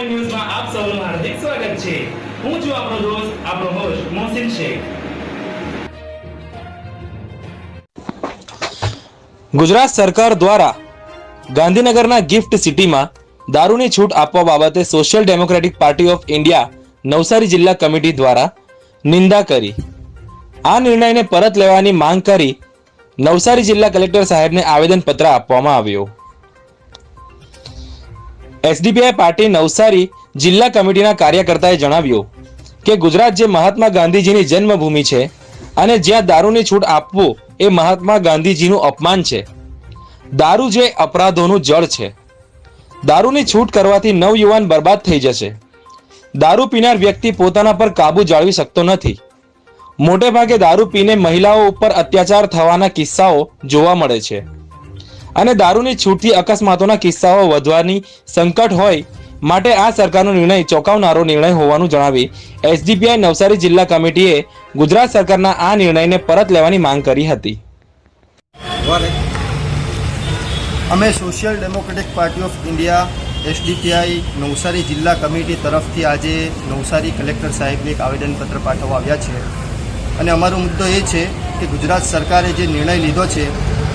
Point ન્યૂઝમાં આપ સૌનું હાર્દિક સ્વાગત છે. હું છું આપણો દોસ્ત આપણો હોસ્ટ મોહસિન શેખ. ગુજરાત સરકાર દ્વારા ગાંધીનગરના ગિફ્ટ સિટીમાં દારૂની છૂટ આપવા બાબતે social democratic party of India Navsari જિલ્લા કમિટી દ્વારા નિંદા કરી. આ નિર્ણયને પરત લેવાની માંગ કરી નવસારી જિલ્લા કલેક્ટર સાહેબને આવેદનપત્ર આપવામાં આવ્યું. એસડીપીઆઈ પાર્ટી નવસારી જિલ્લા કમિટીના કાર્યકર્તાએ જણાવ્યું કે ગુજરાત જે મહાત્મા ગાંધીજીની જન્મભૂમિ છે અને જ્યાં દારૂની છૂટ આપવું એ મહાત્મા ગાંધીજીનું અપમાન છે. દારૂ જે અપરાધોનું જળ છે. દારૂની છૂટ કરવાથી નવયુવાન બરબાદ થઈ જશે. દારૂ પીનાર વ્યક્તિ પોતાના પર કાબુ જાળવી શકતો નથી. મોટે ભાગે દારૂ પીને મહિલાઓ ઉપર અત્યાચાર થવાના કિસ્સાઓ જોવા મળે છે. અને દારૂની છૂટથી અકસ્માતોના કિસ્સાઓ વધવાની સંકટ હોય માટે આ સરકારનો નિર્ણય ચોંકાવનારો નિર્ણય હોવાનું જણાવી એસડીપીઆઈ નવસારી જિલ્લા કમિટીએ ગુજરાત સરકારના આ નિર્ણયને પરત લેવાની માંગ કરી હતી. અમે social democratic party of India, SDPI Navsari જિલ્લા કમિટી તરફથી આજે નવસારી કલેક્ટર સાહેબને એક આવેદનપત્ર પાઠવવા આવ્યા છે. અને અમારો મુદ્દો એ છે કે ગુજરાત સરકારે જે નિર્ણય લીધો છે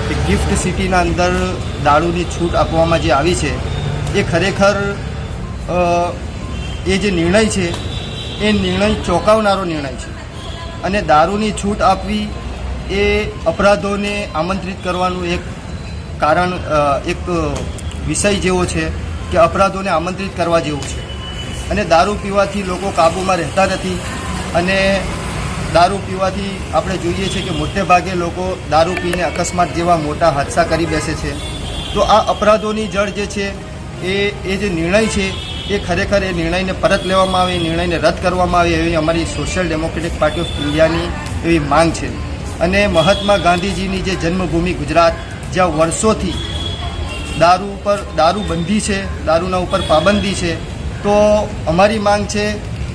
કે ગિફ્ટ સિટીના અંદર દારૂની છૂટ આપવામાં જે આવી છે, એ ખરેખર એ જે નિર્ણય છે, એ નિર્ણય ચોંકાવનારો નિર્ણય છે. અને દારૂની છૂટ આપવી એ અપરાધોને આમંત્રિત કરવાનું એક કારણ એક વિષય જેવો છે કે અપરાધોને આમંત્રિત કરવા જેવું છે. અને દારૂ પીવાથી લોકો કાબૂમાં રહેતા નથી અને દારૂ પીવાથી આપણે જોઈએ છીએ કે મોટે ભાગે લોકો દારૂ પીને અકસ્માત જેવા મોટા હાદસા કરી બેસે છે. તો આ અપરાધોની જડ જે છે, એ એ જે નિર્ણય છે, એ ખરેખર એ નિર્ણયને પરત લેવામાં આવે, એ નિર્ણયને રદ કરવામાં આવે એવી અમારી સોશિયલ ડેમોક્રેટિક પાર્ટી ઓફ ઇન્ડિયાની એવી માંગ છે. અને મહાત્મા ગાંધીજીની જે જન્મભૂમિ ગુજરાત, જ્યાં વર્ષોથી દારૂ ઉપર દારૂ બંધી છે, દારૂના ઉપર પાબંદી છે, તો અમારી માંગ છે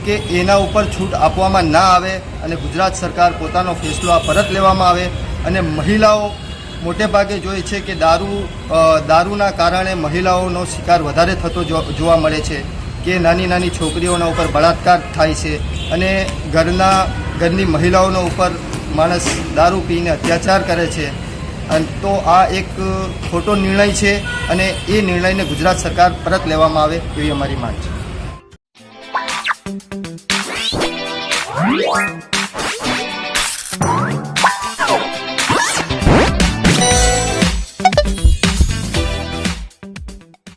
કે એના ઉપર છૂટ આપવામાં ના આવે અને ગુજરાત સરકાર પોતાનો ફેસલો આ પરત લેવામાં આવે અને મહિલાઓ મોટે ભાગે જોઈએ છે કે દારૂ દારૂના કારણે મહિલાઓનો શિકાર વધારે થતો જોવા મળે છે કે નાની નાની છોકરીઓના ઉપર બળાત્કાર થાય છે અને ઘરના, ઘરની મહિલાઓના ઉપર માણસ દારૂ પીને અત્યાચાર કરે છે. અને તો આ એક ખોટો નિર્ણય છે અને એ નિર્ણયને ગુજરાત સરકાર પરત લેવામાં આવે એવી અમારી માંગ છે. Bye.